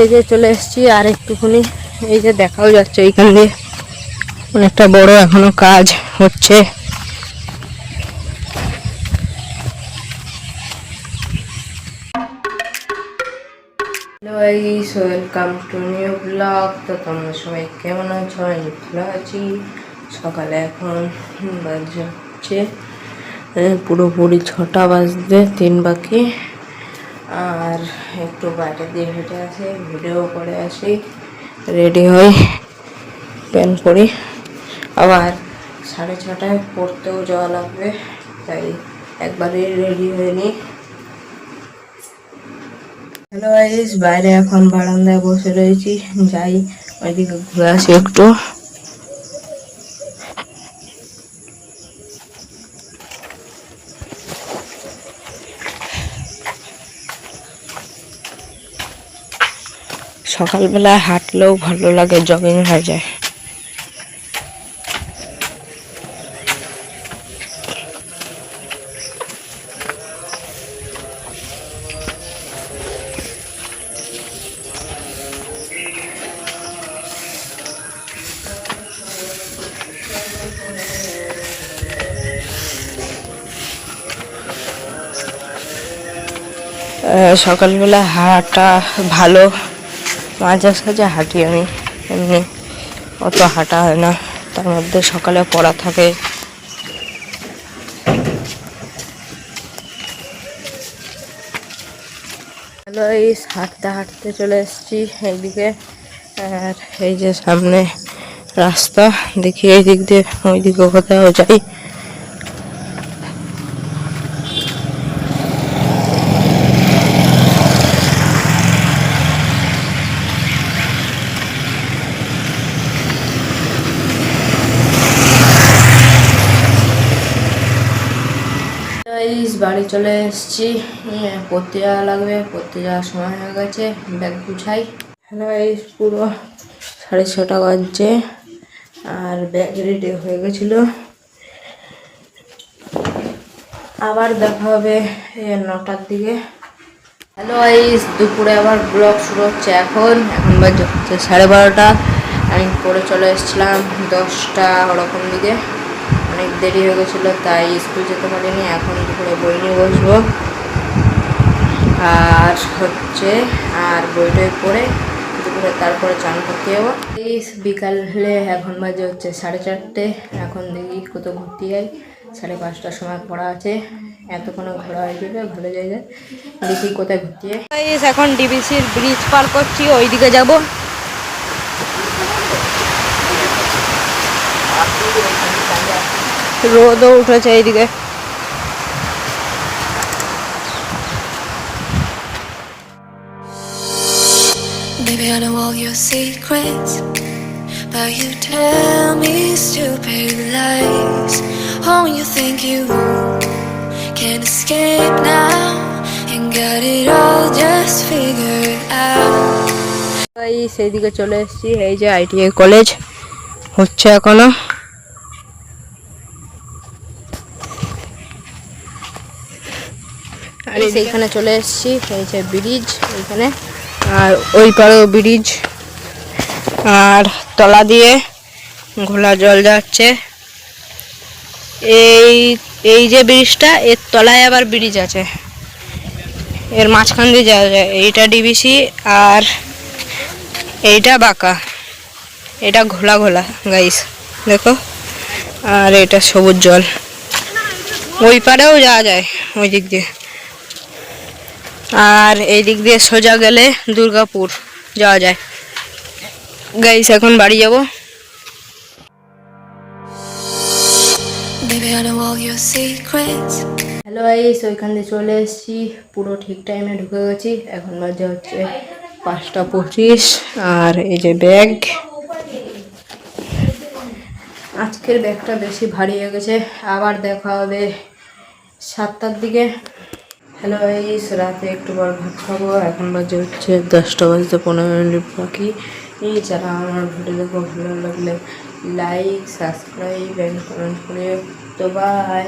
এই যে চলে এসেছি, আর একটুখানি এই যে দেখাও যাচ্ছে এইখান অনেকটা বড় এখনও কাজ হচ্ছে। ওয়েলকাম টু নিউ ব্লগ তো তোমরা সবাই কেমন আছো? আমি ভালো আছি। সকালে এখন বাজে হচ্ছে পুরোপুরি ছটা বাজতে তিন বাকি। আর একটু বাইরে দিয়ে হেঁটে আসি ভিডিও করে আসি। রেডি হই প্যান করি। আবার সাড়ে ছটায় পড়তেও যাওয়া লাগবে, তাই একবারে রেডি হয়ে নিই। হ্যালো বাইরে এখন বারান্দায় বসে রয়েছি, যাই ওইদিকে ঘুরে আসি একটু। সকালবেলায় হাঁটলেও ভালো লাগে জগিং হয়ে যায়। সকালবেলা হাঁটা ভালো। মাঝে সাঝে হাঁটি আমি। এমনি অত হাঁটা হয় না। তার মধ্যে সকালে পড়া থাকে। এই হাঁটতে হাঁটতে চলে এসেছি এইদিকে। আর এই যে সামনে রাস্তা, দেখি এই দিক দিয়ে ওই দিকে কোথাও যাই গাইস বাড়ি চলে এসেছি। পড়তে যাওয়া লাগবে, পড়তে যাওয়ার সময় হয়ে গেছে, ব্যাগ গুছাই। হ্যালো গাইস পুরো সাড়ে ছটা বাজছে, আর ব্যাগ রেডি হয়ে গেছিল। আবার দেখা হবে নটার দিকে। হ্যালো গাইস দুপুরে আবার ব্লগ শুরু হচ্ছে এখন। এখন বাজে সাড়ে বারোটা। আমি পড়ে চলে এসেছিলাম দশটা ওরকম দিকে। অনেক দেরি হয়ে গেছিল তাই স্কুল যেতে পারিনি এখন দুপুরে বই নিয়ে বসবো। আর হচ্ছে আর বইটই পড়ে দুপুরে তারপরে চান করতে যাব। এই বিকালে এখন বাজে হচ্ছে সাড়ে চারটে এখন দেখি কোথাও ঘুরতে যাই। সাড়ে পাঁচটার সময় পড়া আছে এতক্ষণে ঘোরা হয়ে যাবে ভালো জায়গায় দেখি কোথায় ঘুরতে যাই। এখন ডিবিসির ব্রিজ পার করছি ওইদিকে যাব। রোদও উঠেছে এইদিকে Baby, I know all your secrets, but you tell me stupid lies. Oh, you think you can escape now and got it all just figured out. এই সেইদিকে চলে এসেছি এই যে আইটিআই কলেজ হচ্ছে এখনও আর সেইখানে চলে এসেছি, এই ব্রিজ এইখানে আর ওই পারেও ব্রিজ আর তলা দিয়ে ঘোলা জল যাচ্ছে। এই এই যে ব্রিজটা এর তলায় আবার ব্রিজ আছে। এর মাঝখান দিয়ে যাওয়া যায় এইটা ডিবিসি আর এইটা বাঁকা। এটা ঘোলা ঘোলা গাইস দেখো। আর এটা সবুজ জল। ওই পারেও যাওয়া যায়, ওই দিক দিয়ে। আর এই দিক দিয়ে সোজা গেলে দুর্গাপুর যাওয়া যায়। গাইস এখন বাড়ি যাব। হ্যালো গাইস ওইখান দিয়ে চলে এসেছি। পুরো ঠিক টাইমে ঢুকে গেছি। এখন বাজে হচ্ছে পাঁচটা পঁচিশ। আর এই যে ব্যাগ আজকের ব্যাগটা বেশি ভারী হয়ে গেছে। আবার দেখা হবে সাতটার দিকে। হ্যালো এই রাতে একটু বার ভাত খাব। এখন বাজে হচ্ছে দশটা বাজতে পনেরো মিনিট বাকি। এই যারা আমার ভিডিও ভালো লাগলে লাইক সাবস্ক্রাইব অ্যান্ড কমেন্ট করে তো বাই